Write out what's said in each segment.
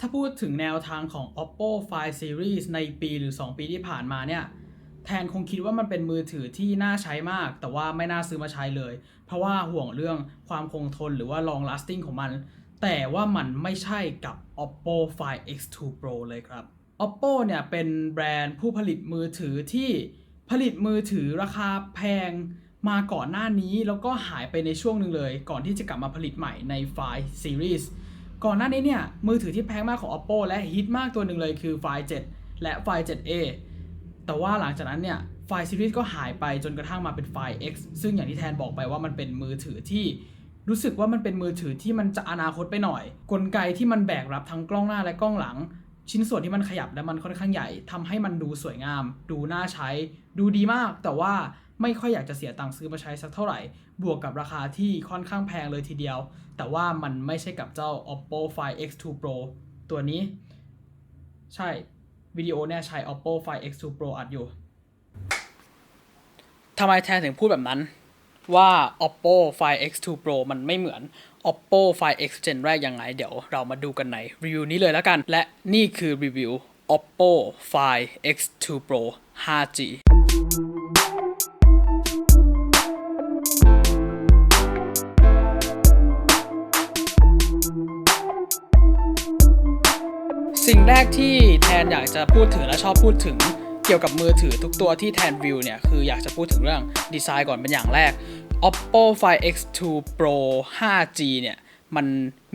ถ้าพูดถึงแนวทางของ Oppo Find Series ในปีหรือ 2 ปีที่ผ่านมาเนี่ย แทนคงคิดว่ามันเป็นมือถือที่น่าใช้มาก แต่ว่าไม่น่าซื้อมาใช้เลย เพราะว่าห่วงเรื่องความคงทนหรือว่า long lasting ของมัน แต่ว่ามันไม่ใช่กับ Oppo Find X2 Pro เลยครับ Oppo เนี่ยเป็นแบรนด์ผู้ผลิตมือถือที่ผลิตมือถือราคาแพงมาก่อนหน้านี้แล้วก็หายไปในช่วงหนึ่งเลย ก่อนที่จะกลับมาผลิตใหม่ใน Find Series ก่อนหน้านี้เนี่ยมือถือที่แพงมากของ Oppo และฮิตมากตัวหนึ่งเลยคือ Find 7 และ Find 7a แต่ว่าหลังจากนั้นเนี่ย Find Series ก็หายไปจนกระทั่งมาเป็น Find X ซึ่งอย่างที่แทนบอกไปว่ามันเป็นมือถือที่รู้สึกว่ามันเป็นมือถือที่มันจะอนาคตไปหน่อย กลไกที่มันแบกรับทั้งกล้องหน้าและกล้องหลัง ชิ้นส่วนที่มันขยับและมันค่อนข้างใหญ่ทำให้มันดูสวยงาม ดูน่าใช้ ดูดีมาก แต่ว่า ไม่ค่อยอยากจะเสียตังค์ซื้อมาใช้สักเท่าไหร่ บวกกับราคาที่ค่อนข้างแพงเลยทีเดียว แต่ว่ามันไม่ใช่กับเจ้า Oppo Find X2 Pro ตัวนี้ ใช่วิดีโอเนี่ยใช้ Oppo Find X2 Pro อัดอยู่ทำไมแทนถึงพูดแบบนั้นว่า Oppo Find X2 Pro มันไม่เหมือน Oppo Find X Gen แรกยังไง เดี๋ยวเรามาดูกันในรีวิวนี้เลยแล้วกัน และนี่คือรีวิว Oppo Find X2 Pro 5G นอยากจะพูดถึงและชอบพูดถึงเกี่ยวกับมือถือทุกตัวที่แทนวิวเนี่ยคืออยากจะพูดถึงเรื่องดีไซน์ก่อนเป็นอย่างแรก Oppo Find X2 Pro 5G เนี่ยมัน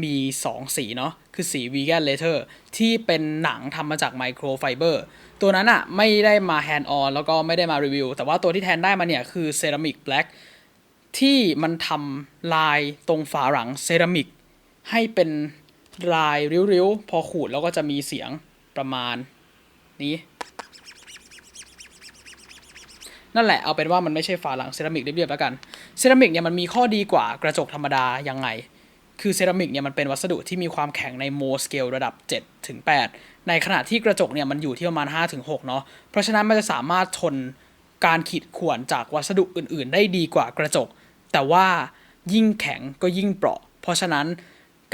มี 2 สีเนาะคือสี Vegan Leather ที่เป็นหนังทำมาจากไมโครไฟเบอร์ตัวนั้นอะไม่ได้มา hand on แล้วก็ไม่ได้มารีวิว แต่ว่าตัวที่แทนได้มาเนี่ยคือ Ceramic Black ที่มันทำลายตรงฝาหลังเซรามิกให้เป็นลายริ้วๆ พอขูดแล้วก็จะมีเสียง ประมาณนี้ นั่นแหละเอาเป็นว่ามันไม่ใช่ฝาหลังเซรามิกเรียบๆแล้วกันเซรามิกเนี่ยมันมีข้อดีกว่ากระจกธรรมดายังไง คือเซรามิกเนี่ยมันเป็นวัสดุที่มีความแข็งในโมสเกลระดับ7ถึง8ในขณะที่กระจกเนี่ยมันอยู่ที่ประมาณ5ถึง6เนาะเพราะฉะนั้นมันจะสามารถทนการขีดข่วนจากวัสดุอื่น ๆ ได้ดีกว่ากระจก แต่ว่ายิ่งแข็งก็ยิ่งเปราะ เพราะฉะนั้น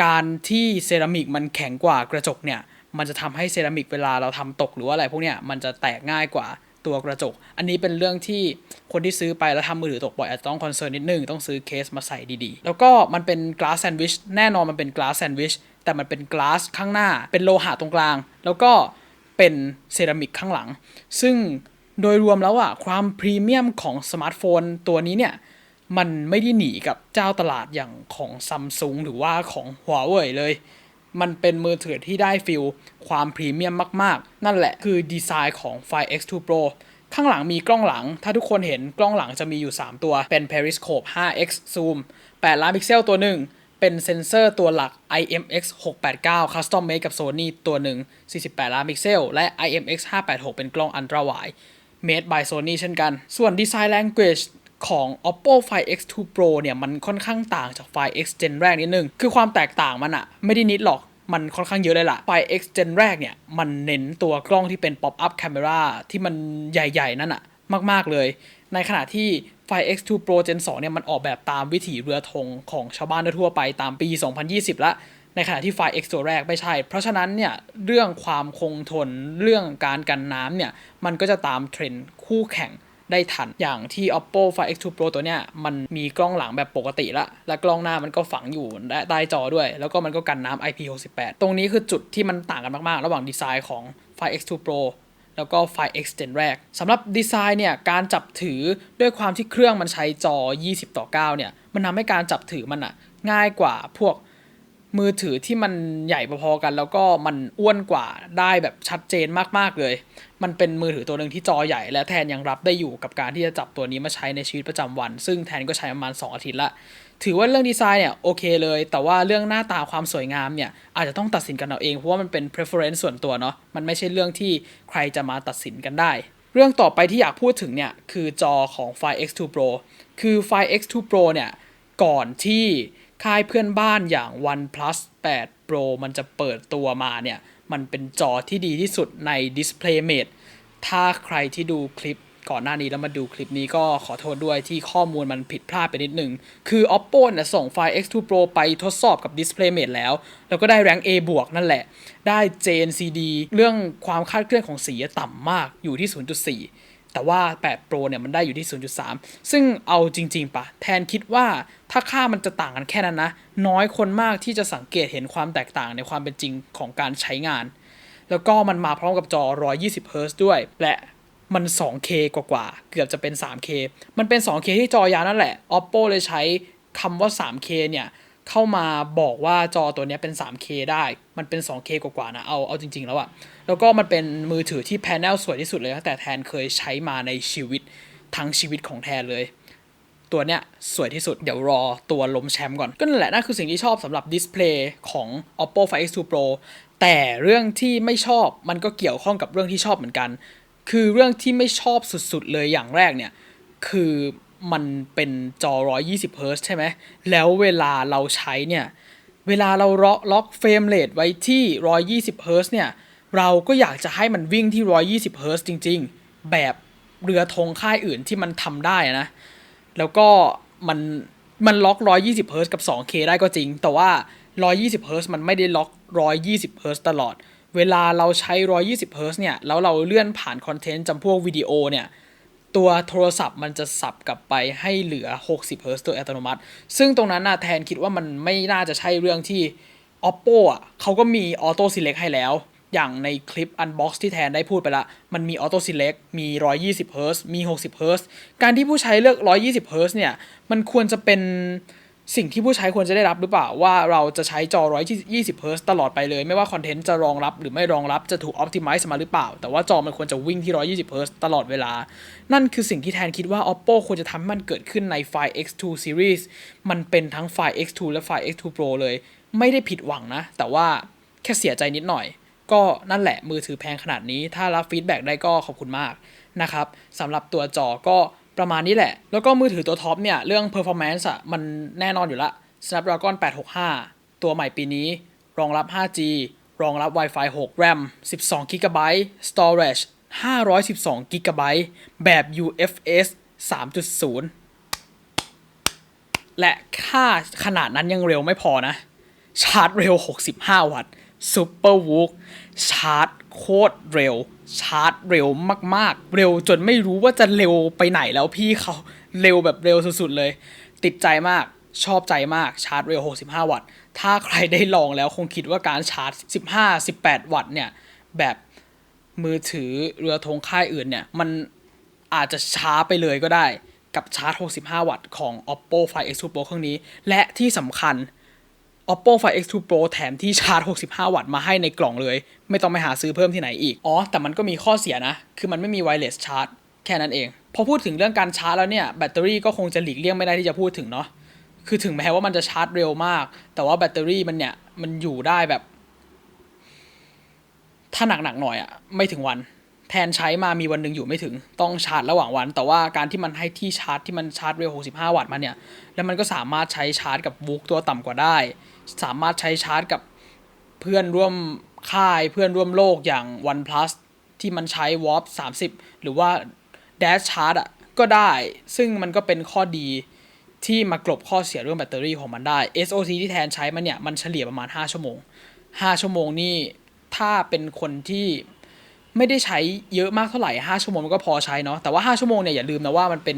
การที่เซรามิกมันแข็งกว่ากระจกเนี่ย มันจะทำให้เซรามิกเวลาเราทำตกหรือว่าอะไรพวกเนี้ยมันจะแตกง่ายกว่าตัวกระจก อันนี้เป็นเรื่องที่คนที่ซื้อไปแล้วทำมือถือตกบ่อยอาจจะต้องคอนเซิร์นนิดนึง ต้องซื้อเคสมาใส่ดีๆ แล้วก็มันเป็นก a าสแซนด์วิชแน่นอนมันเป็นก a าสแซนด์วิชแต่มันเป็นก a าสข้างหน้า เป็นโลหะตรงกลาง แล้วก็เป็นเซรามิกข้างหลัง ซึ่งโดยรวมแล้วอะความพรีเมียมของสมาร์ทโฟนตัวนี้เนี่ยมันไม่ได้หนีกับเจ้าตลาดอย่างของซัมซุงหรือว่าของหัวเว่ยเลย มันเป็นมือถือที่ได้ฟิลความพรีเมียมมากๆ นั่นแหละคือดีไซน์ของ Fi X2 Pro ข้างหลังมีกล้องหลัง ถ้าทุกคนเห็นกล้องหลังจะมีอยู่ 3 ตัว เป็น Periscope 5x Zoom 8 ล้านพิกเซลตัวหนึ่ง เป็นเซนเซอร์ตัวหลัก IMX 689 Custom Made กับ Sony ตัวหนึ่ง 48 ล้านพิกเซล และ IMX 586 เป็นกล้อง Ultra Wide Made by Sony เช่นกัน ส่วน Design Language ของ Oppo Find X2 Pro เนี่ยมันค่อนข้างต่างจาก Find X Gen แรกนิดนึง คือความแตกต่างมันอะไม่ได้นิดหรอกมันค่อนข้างเยอะเลยล่ะ Find X Gen แรกเนี่ย มันเน้นตัวกล้องที่เป็น Pop Up Camera ที่มันใหญ่ๆ นั่นอะมากๆเลย ในขณะที่ Find X2 Pro Gen 2 เนี่ย มันออกแบบตามวิถีเรือธงของชาวบ้านทั่วไปตามปี 2020 ละ ในขณะที่ Find X ตัวแรกไม่ใช่ เพราะฉะนั้นเนี่ย เรื่องความคงทน เรื่องการกันน้ำเนี่ย มันก็จะตามเทรนด์คู่แข่ง ได้ทัน อย่างที่ Oppo Find X2 Pro ตัวเนี้ยมันมีกล้องหลังแบบปกติละ และกล้องหน้ามันก็ฝังอยู่ใต้จอด้วย แล้วก็มันก็กันน้ำ IP68 ตรงนี้คือจุดที่มันต่างกันมากๆ ระหว่างดีไซน์ของ Find X2 Pro แล้วก็ Find X Gen แรกสำหรับดีไซน์เนี่ย การจับถือด้วยความที่เครื่องมันใช้จอ 20 ต่อ 9 เนี่ย มันทำให้การจับถือมันอะง่ายกว่าพวก มือถือที่มันใหญ่พอๆกัน แล้วก็มันอ้วนกว่าได้แบบชัดเจนมากๆเลย มันเป็นมือถือตัวหนึ่งที่จอใหญ่ และแทนยังรับได้อยู่กับการที่จะจับตัวนี้มาใช้ในชีวิตประจำวัน ซึ่งแทนก็ใช้ประมาณ 2 อาทิตย์ละ ถือว่าเรื่องดีไซน์เนี่ยโอเคเลย แต่ว่าเรื่องหน้าตาความสวยงามเนี่ยอาจจะต้องตัดสินกันเอาเอง เพราะว่ามันเป็น preference ส่วนตัวเนาะ มันไม่ใช่เรื่องที่ใครจะมาตัดสินกันได้ เรื่องต่อไปที่อยากพูดถึงเนี่ยคือจอของ Find X2 Pro คือ Find X2 Pro เนี่ยก่อนที่ ค่ายเพื่อนบ้านอย่าง OnePlus 8 Pro มันจะเปิดตัวมาเนี่ย มันเป็นจอที่ดีที่สุดใน DisplayMate ถ้าใครที่ดูคลิปก่อนหน้านี้แล้วมาดูคลิปนี้ก็ขอโทษด้วยที่ข้อมูลมันผิดพลาดไปนิดนึงคือ oppo เนี่ยส่งไฟล์ x2 pro ไปทดสอบกับ DisplayMate แล้ว แล้วก็ได้ rank A บวกนั่นแหละ ได้ JNCD เรื่องความคาดเคลื่อนของสีต่ำมากอยู่ที่ 0.4 แต่ว่า 8 Pro เนี่ยมันได้อยู่ที่ 0.3 ซึ่งเอาจริง ๆปะแทนคิดว่าถ้าค่ามันจะต่างกันแค่นั้นนะ น้อยคนมากที่จะสังเกตเห็นความแตกต่างในความเป็นจริงของการใช้งาน แล้วก็มันมาพร้อมกับจอ 120 Hz ด้วย และมัน 2K กว่าๆ เกือบจะเป็น 3K มันเป็น 2K ที่จอยาวนั่นแหละ Oppo เลยใช้คำว่า 3K เนี่ย เข้ามาบอกว่าจอตัวนี้เป็น 3K ได้ มันเป็น 2K กว่าๆนะ เอาเอาจริง ๆ แล้วอะแล้วก็มันเป็นมือถือที่แพนเนลสวยที่สุดเลยตั้งแต่แทนเคยใช้มาในชีวิตทั้งชีวิตของแทนเลย ตัวเนี้ยสวยที่สุด เดี๋ยวรอตัวล้มแชมป์ก่อน ก็นั่นแหละนั่นคือสิ่งที่ชอบสำหรับดิสเพลย์ของ Oppo Find X2 Pro แต่เรื่องที่ไม่ชอบมันก็เกี่ยวข้องกับเรื่องที่ชอบเหมือนกัน คือเรื่องที่ไม่ชอบสุดๆเลยอย่างแรกเนี่ย คือ มันเป็นจอ 120 Hz ใช่ไหม แล้วเวลาเราใช้เนี่ย เวลาเราล็อกล็อกเฟรมเรทไว้ที่ 120 Hz เนี่ย เราก็อยากจะให้มันวิ่งที่ 120 Hz จริง ๆ แบบเรือธงค่ายอื่นที่มันทำได้นะ แล้วก็มันมันล็อก 120 Hz กับ 2K ได้ก็จริง แต่ว่า 120 Hz มันไม่ได้ล็อก 120 Hz ตลอด เวลาเราใช้ 120 Hz เนี่ย แล้วเราเลื่อนผ่านคอนเทนต์จำพวกวิดีโอเนี่ย ตัวโทรศัพท์มันจะสับกลับไปให้เหลือ 60 Hz โดยอัตโนมัติ ซึ่งตรงนั้นนะแทนคิดว่ามันไม่น่าจะใช่เรื่องที่ Oppo อะเขาก็มี Auto Select ให้แล้ว อย่างในคลิป Unbox ที่แทนได้พูดไปละ มันมี Auto Select มี 120 Hz มี 60 Hz การที่ผู้ใช้เลือก 120 Hz เนี่ย มันควรจะเป็น สิ่งที่ผู้ใช้ควรจะได้รับหรือเปล่าว่าเราจะใช้จอ 120 Hz ตลอดไปเลย ไม่ว่าคอนเทนต์จะรองรับหรือไม่รองรับจะถูก Optimize มาหรือเปล่า แต่ว่าจอมันควรจะวิ่งที่ 120 Hz ตลอดเวลา นั่นคือสิ่งที่แทนคิดว่า Oppo ควรจะทำให้มันเกิดขึ้นในไฟล์ X2 Series มันเป็นทั้งไฟล์ X2 และไฟล์ X2 Pro เลย ไม่ได้ผิดหวังนะ แต่ว่าแค่เสียใจนิดหน่อย ก็นั่นแหละมือถือแพงขนาดนี้ ถ้ารับฟีดแบ็กได้ก็ขอบคุณมากนะครับสำหรับตัวจอก็ ประมาณนี้แหละ แล้วก็มือถือตัวท็อปเนี่ย เรื่อง performance อะมันแน่นอนอยู่ละ Snapdragon 865 ตัวใหม่ปีนี้ รองรับ 5G รองรับ Wi-Fi 6 RAM 12 GB storage 512 GB แบบ UFS 3.0 และค่าขนาดนั้นยังเร็วไม่พอนะ ชาร์จเร็ว 65 วัตต์ซูเปอร์วูก ชาร์จโคตรเร็ว ชาร์จเร็วมากๆ เร็วจนไม่รู้ว่าจะเร็วไปไหนแล้วพี่เขาเร็วแบบเร็วสุดๆเลย ติดใจมากชอบใจมากชาร์จเร็ว 65 วัตต์ ถ้าใครได้ลองแล้วคงคิดว่าการชาร์จ 15-18 วัตต์เนี่ย แบบมือถือเรือธงค่ายอื่นเนี่ย มันอาจจะช้าไปเลยก็ได้กับชาร์จ 65 วัตต์ของ Oppo Find X2 Pro เครื่องนี้ และที่สำคัญ Oppo Find X2 Pro แถมที่ชาร์จ 65 วัตต์มาให้ในกล่องเลย ไม่ต้องไปหาซื้อเพิ่มที่ไหนอีก อ๋อ แต่มันก็มีข้อเสียนะ คือมันไม่มี wireless charge แค่นั้นเอง พอพูดถึงเรื่องการชาร์จแล้วเนี่ย แบตเตอรี่ก็คงจะหลีกเลี่ยงไม่ได้ที่จะพูดถึงเนาะ คือถึงแม้ว่ามันจะชาร์จเร็วมาก แต่ว่าแบตเตอรี่มันเนี่ย มันอยู่ได้แบบ ถ้าหนักๆหน่อยอะไม่ถึงวัน แทนใช้มามีวันหนึ่งอยู่ไม่ถึง ต้องชาร์จระหว่างวัน แต่ว่าการที่มันให้ที่ชาร์จที่มันชาร์จเร็ว65 วัตต์มาเนี่ย แล้วมันก็สามารถใช้ชาร์จกับบุ๊กตัวต่ำกว่าได้ สามารถใช้ชาร์จกับเพื่อนร่วมค่ายเพื่อนร่วมโลกอย่าง OnePlus ที่มันใช้ Warp 30 หรือว่า Dash Charge อะก็ได้ ซึ่งมันก็เป็นข้อดีที่มากลบข้อเสียเรื่องแบตเตอรี่ของมันได้ SOC ที่แทนใช้มันเนี่ย มันเฉลี่ยประมาณ 5 ชั่วโมง 5 ชั่วโมงนี่ถ้าเป็นคนที่ ไม่ได้ใช้เยอะมากเท่าไหร่ 5 ชั่วโมงมันก็พอใช้เนาะแต่ว่า 5 ชั่วโมงเนี่ยอย่าลืมนะว่ามันเป็น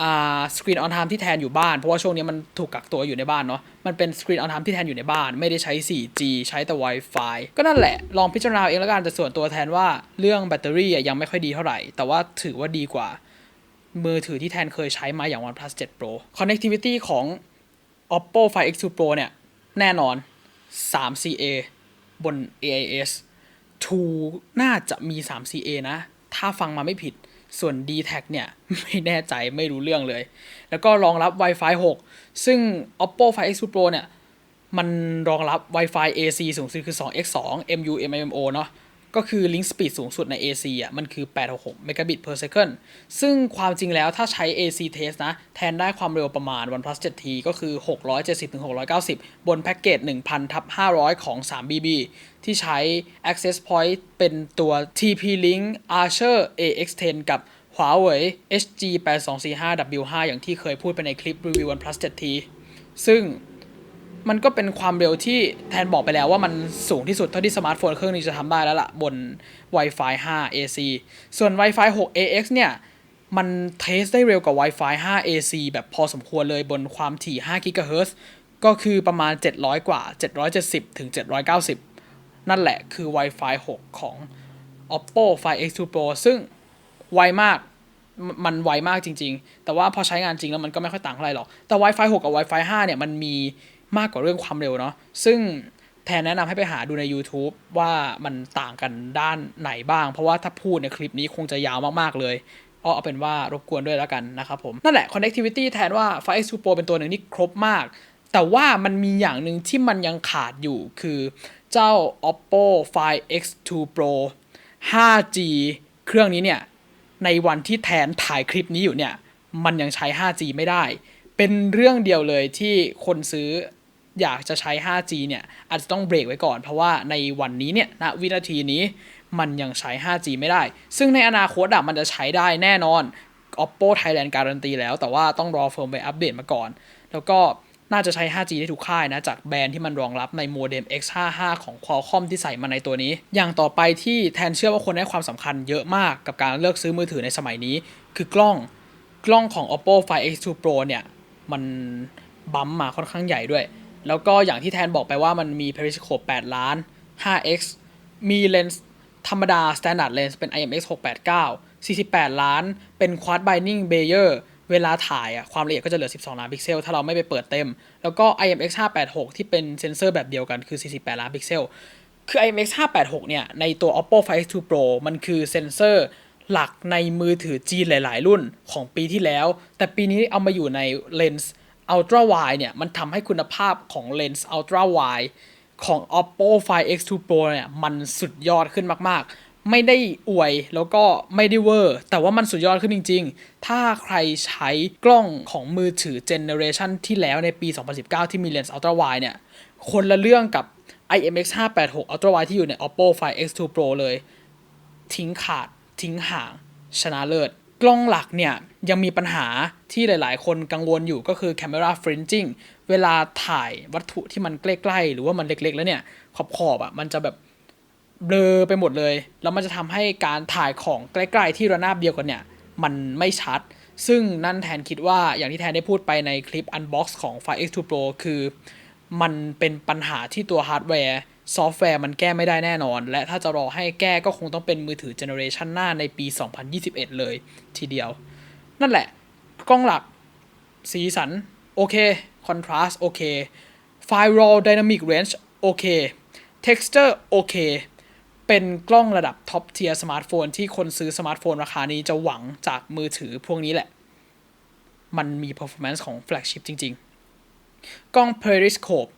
อ่าสกรีนออนไทม์ที่แทนอยู่บ้าน เพราะว่าช่วงนี้มันถูกกักตัวอยู่ในบ้านเนาะมันเป็นสกรีนออนไทม์ที่แทนอยู่ในบ้าน ไม่ได้ใช้ 4G ใช้แต่ Wi-Fi ก็นั่นแหละ ลองพิจารณาเองแล้วกันแต่ส่วนตัวแทนว่าเรื่องแบตเตอรี่ยังไม่ค่อยดีเท่าไหร่ แต่ว่าถือว่าดีกว่า มือถือที่แทนเคยใช้มาอย่าง OnePlus 7 Pro connectivity ของ Oppo Find X2 Pro เนี่ยแน่นอน 3CA บน AIS ทูน่าจะมี 3CA นะ ถ้าฟังมาไม่ผิด ส่วน d t แทเนี่ย ไม่แน่ใจไม่รู้เรื่องเลย แล้วก็รองรับ Wi-Fi 6 ซึ่ง Oppo Find X2 Pro เนี่ย มันรองรับ Wi-Fi AC สูงสุดคือ 2x2 MU MIMO เนาะ ก็คือ Link Speed สูงสุดใน AC อะมันคือ 866 megabit per second ซึ่งความจริงแล้วถ้าใช้ AC test นะ แทนได้ความเร็วประมาณ OnePlus 7T ก็คือ 670-690 บนแพ็กเกจ 1,000ทับ500 ของ 3BB ที่ใช้ access point เป็นตัว TP-Link Archer AX10 กับ Huawei HG 8245 W5 อย่างที่เคยพูดไปในคลิปรีวิว OnePlus 7T ซึ่ง มันก็เป็นความเร็วที่แทนบอกไปแล้วว่ามันสูงที่สุดเท่าที่สมาร์ทโฟนเครื่องนี้จะทำได้แล้วล่ะบน Wi-Fi 5 AC ส่วน Wi-Fi 6 AX เนี่ย มันเทสได้เร็วกว่า Wi-Fi 5 AC แบบพอสมควรเลยบนความถี่5 GHz ก็คือประมาณ 700 กว่า 770 ถึง 790 นั่นแหละคือ Wi-Fi 6 ของ Oppo Find X2 Pro ซึ่งไวมากมมันไวมากจริง ๆ แต่ว่าพอใช้งานจริงแล้วมันก็ไม่ค่อยต่างเท่าไหร่หรอก แต่ Wi-Fi 6 กับ Wi-Fi 5 เนี่ย มันมี มากกว่าเรื่องความเร็วเนาะซึ่งแทนแนะนำให้ไปหาดูใน YouTube ว่ามันต่างกันด้านไหนบ้าง เพราะว่าถ้าพูดในคลิปนี้คงจะยาวมาก ๆ เลยเอาเอาเป็นว่ารบกวนด้วยแล้วกันนะครับผม นั่นแหละ connectivity แทนว่า Find X2 Pro เป็นตัวหนึ่งที่ครบมาก แต่ว่ามันมีอย่างหนึ่งที่มันยังขาดอยู่คือเจ้า Oppo Find X2 Pro 5G เครื่องนี้เนี่ย ในวันที่แทนถ่ายคลิปนี้อยู่เนี่ย มันยังใช้ 5G ไม่ได้ เป็นเรื่องเดียวเลยที่คนซื้อ อยากจะใช้ 5G เนี่ยอาจจะต้องเบรกไว้ก่อน เพราะว่าในวันนี้เนี่ยณวินาทีนี้มันยังใช้ 5G ไม่ได้ ซึ่งในอนาคตอะมันจะใช้ได้แน่นอน Oppo Thailand การันตีแล้วแต่ว่าต้องรอเฟิร์มไปอัปเดตมาก่อน แล้วก็น่าจะใช้ 5G ได้ทุกค่ายนะ จากแบรนด์ที่มันรองรับในโมเด็ม X55 ของ Qualcomm ที่ใส่มาในตัวนี้ อย่างต่อไปที่แทนเชื่อว่าคนให้ความสำคัญเยอะมากกับการเลือกซื้อมือถือในสมัยนี้ คือกล้องกล้องของ Oppo Find X2 Pro เนี่ย มันบัมมาค่อนข้างใหญ่ด้วย แล้วก็อย่างที่แทนบอกไปว่ามันมี periscope 8 ล้าน 5x มีเลนส์ธรรมดา standard lens เป็น IMX 689 48 ล้าน เป็น quad binding Bayer เวลาถ่ายอะความละเอียดก็จะเหลือ 12 ล้านพิกเซล ถ้าเราไม่ไปเปิดเต็ม แล้วก็ IMX 586 ที่เป็นเซนเซอร์แบบเดียวกันคือ 48 ล้านพิกเซล คือ IMX 586 เนี่ย ในตัว Oppo Find X2 Pro มันคือเซนเซอร์หลักในมือถือจีนหลาย ๆ รุ่นของปีที่แล้ว แต่ปีนี้เอามาอยู่ในเลนส์ Ultra Wide เนี่ยมันทำให้คุณภาพของเลนส์ Ultra Wide ของ Oppo Find X2 Pro เนี่ยมันสุดยอดขึ้นมาก ๆ ไม่ได้อวยแล้วก็ไม่ได้เวอร์ แต่ว่ามันสุดยอดขึ้นจริง ๆ ถ้าใครใช้กล้องของมือถือเจเนอเรชันที่แล้วในปี 2019 ที่มีเลนส์ Ultra Wide เนี่ยคนละเรื่องกับ IMX 586 Ultra Wide ที่อยู่ใน Oppo Find X2 Pro เลย ทิ้งขาดทิ้งห่าง ชนะเลิศ กล้องหลักเนี่ยยังมีปัญหาที่หลาย ๆ คนกังวลอยู่ก็คือ camera fringing เวลาถ่ายวัตถุที่มันใกล้ ๆ หรือว่ามันเล็ก ๆ แล้วเนี่ย ขอบๆอะมันจะแบบเบลอไปหมดเลย แล้วมันจะทำให้การถ่ายของใกล้ ๆ ที่ระนาบเดียวกันเนี่ย มันไม่ชัด ซึ่งนั่นแทนคิดว่าอย่างที่แทนได้พูดไปในคลิป unbox ของ Find X2 Pro คือ มันเป็นปัญหาที่ตัวฮาร์ดแวร์ ซอฟต์แวร์มันแก้ไม่ได้แน่นอน และถ้าจะรอให้แก้ก็คงต้องเป็นมือถือเจเนอเรชันหน้าในปี 2021 เลยทีเดียว นั่นแหละ กล้องหลัก สีสัน โอเค คอนทราสต์โอเค ไฟล์ raw dynamic range โอเค texture โอเค เป็นกล้องระดับท็อปเทียร์สมาร์ทโฟนที่คนซื้อสมาร์ทโฟนราคานี้จะหวังจากมือถือพวกนี้แหละ มันมี performance ของ flagship จริง ๆ กล้อง periscope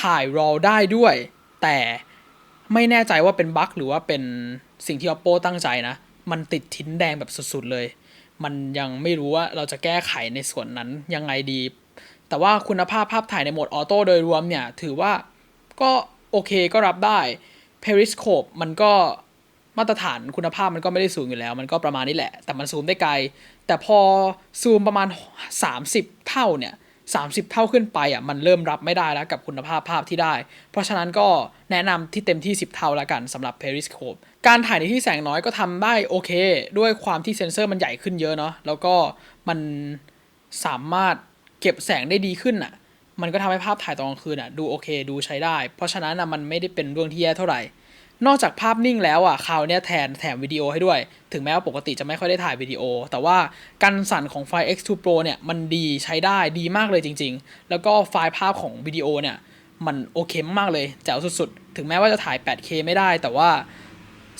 ถ่าย RAW ได้ด้วย แต่ไม่แน่ใจว่าเป็นบั๊กหรือว่าเป็นสิ่งที่ Oppo ตั้งใจนะ มันติดทิ้นแดงแบบสุดๆเลย มันยังไม่รู้ว่าเราจะแก้ไขในส่วนนั้นยังไงดี แต่ว่าคุณภาพภาพถ่ายในโหมดออโต้โดยรวมเนี่ย ถือว่าก็โอเคก็รับได้ Periscope มันก็มาตรฐานคุณภาพมันก็ไม่ได้สูงอยู่แล้ว มันก็ประมาณนี้แหละ แต่มันซูมได้ไกล แต่พอซูมประมาณ 30 เท่าเนี่ย 30 เท่าขึ้นไปอะมันเริ่มรับไม่ได้แล้วกับคุณภาพภาพที่ได้ เพราะฉะนั้นก็แนะนำที่เต็มที่ 10 เท่าแล้วกันสำหรับ Periscope การถ่ายในที่แสงน้อยก็ทำได้โอเค ด้วยความที่เซ็นเซอร์มันใหญ่ขึ้นเยอะเนาะแล้วก็มันสามารถเก็บแสงได้ดีขึ้นอะมันก็ทำให้ภาพถ่ายตอนกลางคืนอะดูโอเค ดูใช้ได้ เพราะฉะนั้นอะมันไม่ได้เป็นเรื่องที่แย่เท่าไหร่ นอกจากภาพนิ่งแล้วอะคราวเนี้ยแทนแถมวิดีโอให้ด้วย ถึงแม้ว่าปกติจะไม่ค่อยได้ถ่ายวิดีโอ แต่ว่าการสั่นของไฟล์ X2 Pro เนี่ยมันดีใช้ได้ดีมากเลยจริง ๆ แล้วก็ไฟล์ภาพของวิดีโอเนี่ยมันโอเคมากเลยแจ๋วสุดๆ ถึงแม้ว่าจะถ่าย 8K ไม่ได้ แต่ว่า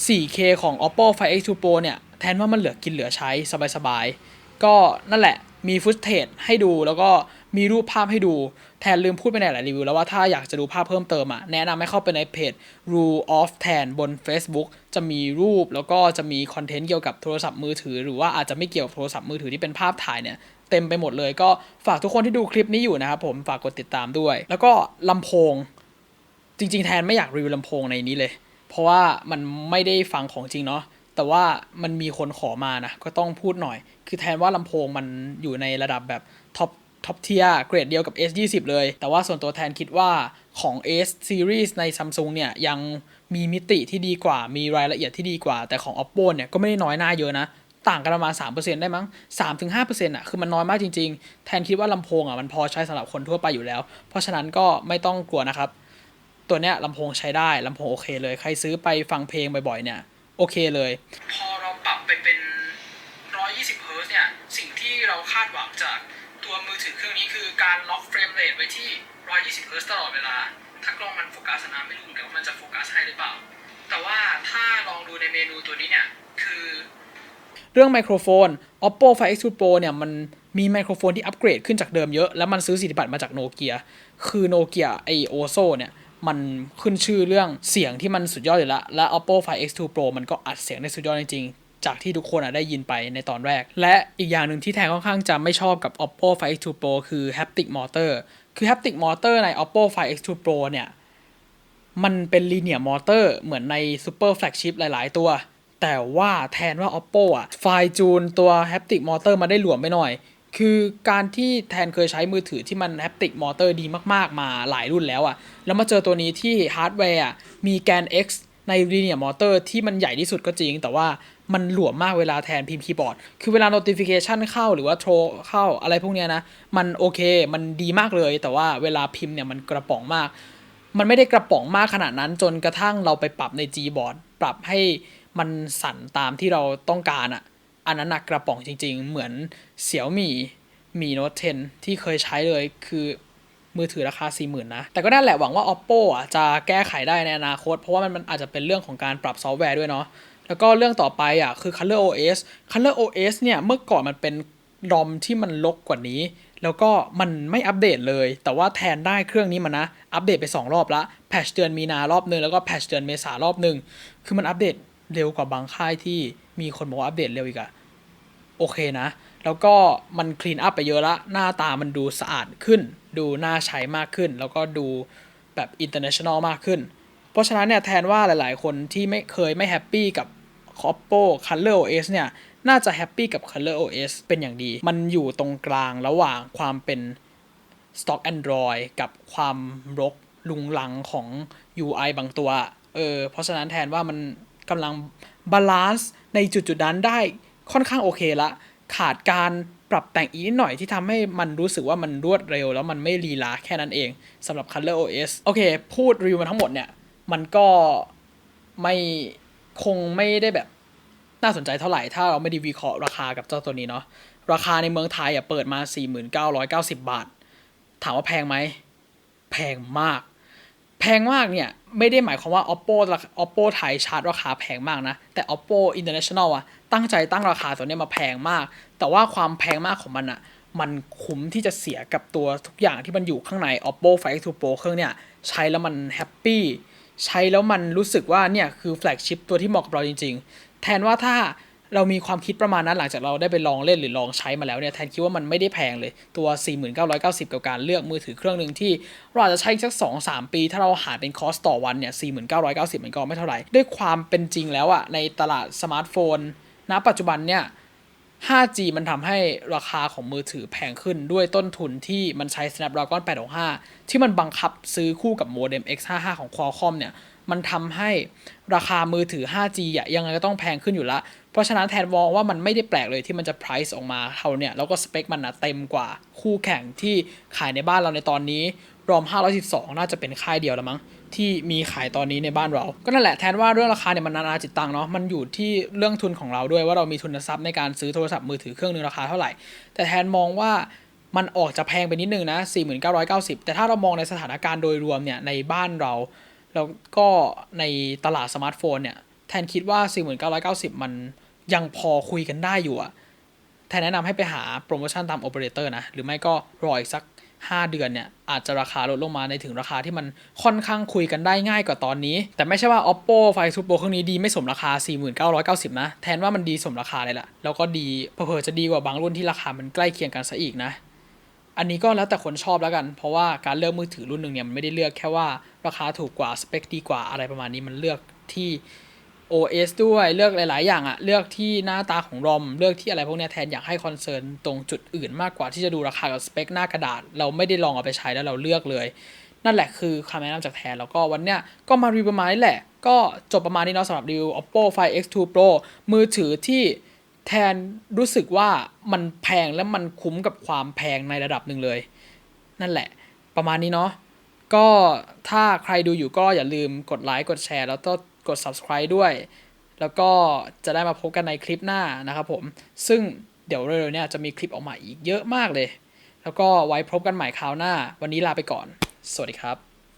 4K ของ Oppo Find X2 Pro เนี่ยแทนว่ามันเหลือกินเหลือใช้สบายๆ ก็นั่นแหละมีฟุตเทจให้ดูแล้วก็ มีรูปภาพให้ดู แทนลืมพูดไปในหลายรีวิวแล้วว่าถ้าอยากจะดูภาพเพิ่มเติมอะแนะนำให้เข้าไปในเพจ Rule of Tan บน Facebook จะมีรูปแล้วก็จะมีคอนเทนต์เกี่ยวกับโทรศัพท์มือถือ หรือว่าอาจจะไม่เกี่ยวกับโทรศัพท์มือถือที่เป็นภาพถ่ายเนี่ยเต็มไปหมดเลยก็ฝากทุกคนที่ดูคลิปนี้อยู่นะครับผมฝากกดติดตามด้วย แล้วก็ลำโพง จริง ๆ แทนไม่อยากรีวิวลำโพงในนี้เลย เพราะว่ามันไม่ได้ฟังของจริงเนาะแต่ว่ามันมีคนขอมานะก็ต้องพูดหน่อย คือแทนว่าลำโพงมันอยู่ในระดับแบบท็อป ท็อปเทียเกรดเดียวกับ S20 เลย แต่ว่าส่วนตัวแทนคิดว่าของ S series ใน Samsung เนี่ยยังมีมิติที่ดีกว่า มีรายละเอียดที่ดีกว่า แต่ของ Oppo เนี่ยก็ไม่ได้น้อยหน้าเยอะนะ ต่างกันประมาณ 3%ได้มั้ง 3-5%อะ คือมันน้อยมากจริง ๆ แทนคิดว่าลำโพงอะมันพอใช้สำหรับคนทั่วไปอยู่แล้ว เพราะฉะนั้นก็ไม่ต้องกลัวนะครับ ตัวเนี้ยลำโพงใช้ได้ลำโพงโอเคเลย ใครซื้อไปฟังเพลงบ่อยๆ เนี่ยโอเคเลย พอเราปรับไปเป็น 120 เฮิร์ตซ์เนี่ย สิ่งที่เราคาดหวังจาก ตัวมือถือเครื่องนี้คือการล็อกเฟรมเรทไว้ที่ 120เฮิร์ตซ์ตลอดเวลา ถ้ากล้องมันโฟกัสนะไม่รู้เหมือนกันว่ามันจะโฟกัสให้หรือเปล่า แต่ว่าถ้าลองดูในเมนูตัวนี้เนี่ยคือ เรื่องไมโครโฟน Oppo Find X2 Pro เนี่ยมันมีไมโครโฟนที่อัปเกรดขึ้นจากเดิมเยอะ แล้วมันซื้อสิทธิบัตรมาจากโนเกียคือโนเกียไอโอโซเนี่ยมันขึ้นชื่อเรื่องเสียงที่มันสุดยอดอยู่แล้ว และ Oppo Find X2 Pro มันก็อัดเสียงได้สุดยอดจริง จากที่ทุกคนได้ยินไปในตอนแรก และอีกอย่างหนึ่งที่แทนค่อนข้างจะไม่ชอบกับ Oppo Find X2 Pro คือ haptic motor คือ haptic motor ใน Oppo Find X2 Pro เนี่ยมันเป็น linear motor เหมือนใน super flagship หลาย ๆ ตัว แต่ว่าแทนว่า Oppo อะไฟจูนตัว haptic motor มาได้หลวมไปหน่อย คือการที่แทนเคยใช้มือถือที่มัน haptic motor ดีมาก ๆ มาหลายรุ่นแล้วอะ แล้วมาเจอตัวนี้ที่ฮาร์ดแวร์มีแกน X ใน linear motor ที่มันใหญ่ที่สุดก็จริง แต่ว่ามันหลวมมากเวลาแทนพิมพ์คีย์บอร์ด คือเวลา notification เข้าหรือว่าโทรเข้าอะไรพวกเนี้ยนะ มันโอเค มันดีมากเลย แต่ว่าเวลาพิมพ์เนี่ยมันกระป๋องมาก มันไม่ได้กระป๋องมากขนาดนั้น จนกระทั่งเราไปปรับใน Gboard ปรับให้มันสั่นตามที่เราต้องการอะ่ะอันนั้นนะกระป๋องจริง ๆ เหมือนเสี่ยวมี่มีโน้ต10ที่เคยใช้เลย คือ มือถือราคา 40,000 นะ แต่ก็นั่นแหละหวังว่า Oppo อะจะแก้ไขได้ในอนาคต เพราะว่ามันอาจจะเป็นเรื่องของการปรับซอฟต์แวร์ด้วยเนาะแล้วก็เรื่องต่อไปอะคือ Color OS Color OS เนี่ยเมื่อก่อนมันเป็นรอมที่มันลกกว่านี้ แล้วก็มันไม่อัปเดตเลย แต่ว่าแทนได้เครื่องนี้มานะ อัปเดตไป 2 รอบละแพชเดือนมีนารอบหนึ่งแล้วก็แพชเดือนเมษารอบหนึ่งคือมันอัปเดตเร็วกว่าบางค่ายที่มีคนบอกว่าอัปเดตเร็วอีกอะโอเคนะ แล้วก็มันคลีนอัพไปเยอะละ หน้าตามันดูสะอาดขึ้น ดูน่าใช้มากขึ้น แล้วก็ดูแบบอินเตอร์เนชั่นแนลมากขึ้น เพราะฉะนั้นเนี่ยแทนว่าหลาย ๆ คนที่ไม่เคยไม่แฮปปี้กับ Oppo Color OS เนี่ยน่าจะแฮปปี้กับ Color OS เป็นอย่างดี มันอยู่ตรงกลางระหว่างความเป็น Stock Android กับความรกลุงลังของ UI บางตัว เออ เพราะฉะนั้นแทนว่ามันกำลังบาลานซ์ในจุดๆนั้นได้ค่อนข้างโอเคละ ขาดการ ปรับแต่งอีกนิดหน่อยที่ทำให้มันรู้สึกว่ามันรวดเร็ว แล้วมันไม่ลีลาแค่นั้นเองสำหรับ Color OS โอเค พูดรีวิวมาทั้งหมดเนี่ย มันก็ไม่คงไม่ได้แบบน่าสนใจเท่าไหร่ ถ้าเราไม่ได้วิเคราะห์ราคากับเจ้าตัวนี้เนาะราคาในเมืองไทยอะเปิดมา 4,990 บาท ถามว่าแพงไหม แพงมาก แพงมากเนี่ย ไม่ได้หมายความว่า oppo oppo ไทยชาร์จราคาแพงมากนะ แต่ oppo international อะ ตั้งใจตั้งราคาตัวนี้มาแพงมาก แต่ว่าความแพงมากของมันอะมันคุ้มที่จะเสียกับตัวทุกอย่างที่มันอยู่ข้างใน oppo find X2 pro เครื่องเนี่ยใช้แล้วมันแฮปปี้ใช้แล้วมันรู้สึกว่าเนี่ยคือแฟลกชิพตัวที่เหมาะกับเราจริง ๆ แทนว่าถ้าเรามีความคิดประมาณนั้นหลังจากเราได้ไปลองเล่นหรือลองใช้มาแล้วเนี่ยแทนคิดว่ามันไม่ได้แพงเลยตัว 4990 กับการเลือกมือถือเครื่องหนึ่งที่เราอาจจะใช้อีกสัก 2-3 ปี ถ้าเราหาเป็นคอสต่อวันเนี่ย4990 มันก็ไม่เท่าไหร่ ด้วยความเป็นจริงแล้วอะในตลาดสมาร์ทโฟน ณปัจจุบันเนี่ย 5G มันทำให้ราคาของมือถือแพงขึ้นด้วยต้นทุนที่มันใช้ Snapdragon 865 ที่มันบังคับซื้อคู่กับโมเด็ม X55 ของ Qualcomm เนี่ย มันทำให้ราคามือถือ 5G อะยังไงก็ต้องแพงขึ้นอยู่ละ เพราะฉะนั้นแทนมองว่ามันไม่ได้แปลกเลยที่มันจะ price ออกมาเท่าเนี่ย แล้วก็สเปคมันนะเต็มกว่าคู่แข่งที่ขายในบ้านเราในตอนนี้รอม512 น่าจะเป็นค่ายเดียวแล้วมั้ง ที่มีขายตอนนี้ในบ้านเรา ก็นั่นแหละแทนว่าเรื่องราคาเนี่ยมันนานาจิตตังเนาะมันอยู่ที่เรื่องทุนของเราด้วยว่าเรามีทุนทรัพย์ในการซื้อโทรศัพท์มือถือเครื่องนึงราคาเท่าไหร่ แต่แทนมองว่ามันออกจะแพงไปนิดนึงนะ 4990 แต่ถ้าเรามองในสถานการณ์โดยรวมเนี่ยในบ้านเรา แล้วก็ในตลาดสมาร์ทโฟนเนี่ยแทนคิดว่า 4990 มันยังพอคุยกันได้อยู่อะแทนแนะนำให้ไปหาโปรโมชั่นตามโอเปอเรเตอร์นะ หรือไม่ก็รออีกสัก 5 เดือนเนี่ยอาจจะราคาลดลงมาในถึงราคาที่มันค่อนข้างคุยกันได้ง่ายกว่าตอนนี้ แต่ไม่ใช่ว่า oppo find X2 pro เครื่องนี้ดีไม่สมราคา 4990 นะ แทนว่ามันดีสมราคาเลยล่ะ แล้วก็ดีเผลอๆจะดีกว่าบางรุ่นที่ราคามันใกล้เคียงกันซะอีกนะ อันนี้ก็แล้วแต่คนชอบแล้วกัน เพราะว่าการเลือกมือถือรุ่นหนึ่งเนี่ยมันไม่ได้เลือกแค่ว่าราคาถูกกว่าสเปคดีกว่าอะไรประมาณนี้มันเลือกที่ OS ด้วยเลือกหลาย ๆ อย่างอะเลือกที่หน้าตาของรอมเลือกที่อะไรพวกนี้แทนอยากให้คอนเซิร์นตรงจุดอื่นมากกว่าที่จะดูราคากับสเปคหน้ากระดาษ เราไม่ได้ลองเอาไปใช้แล้วเราเลือกเลย นั่นแหละคือคำแนะนำจากแทน แล้วก็วันเนี้ยก็มารีวิวประมาณนี้แหละ ก็จบประมาณนี้เนาะสำหรับรีวิว Oppo Find X2 Pro มือถือที่แทนรู้สึกว่ามันแพงและมันคุ้มกับความแพงในระดับหนึ่งเลย นั่นแหละ ประมาณนี้เนาะก็ถ้าใครดูอยู่ก็อย่าลืมกดไลค์กดแชร์ แล้วก็ กด subscribe ด้วย แล้วก็จะได้มาพบกันในคลิปหน้านะครับผม ซึ่งเดี๋ยวเร็วๆเนี่ยจะมีคลิปออกมาอีกเยอะมากเลย แล้วก็ไว้พบกันใหม่คราวหน้า วันนี้ลาไปก่อน สวัสดีครับ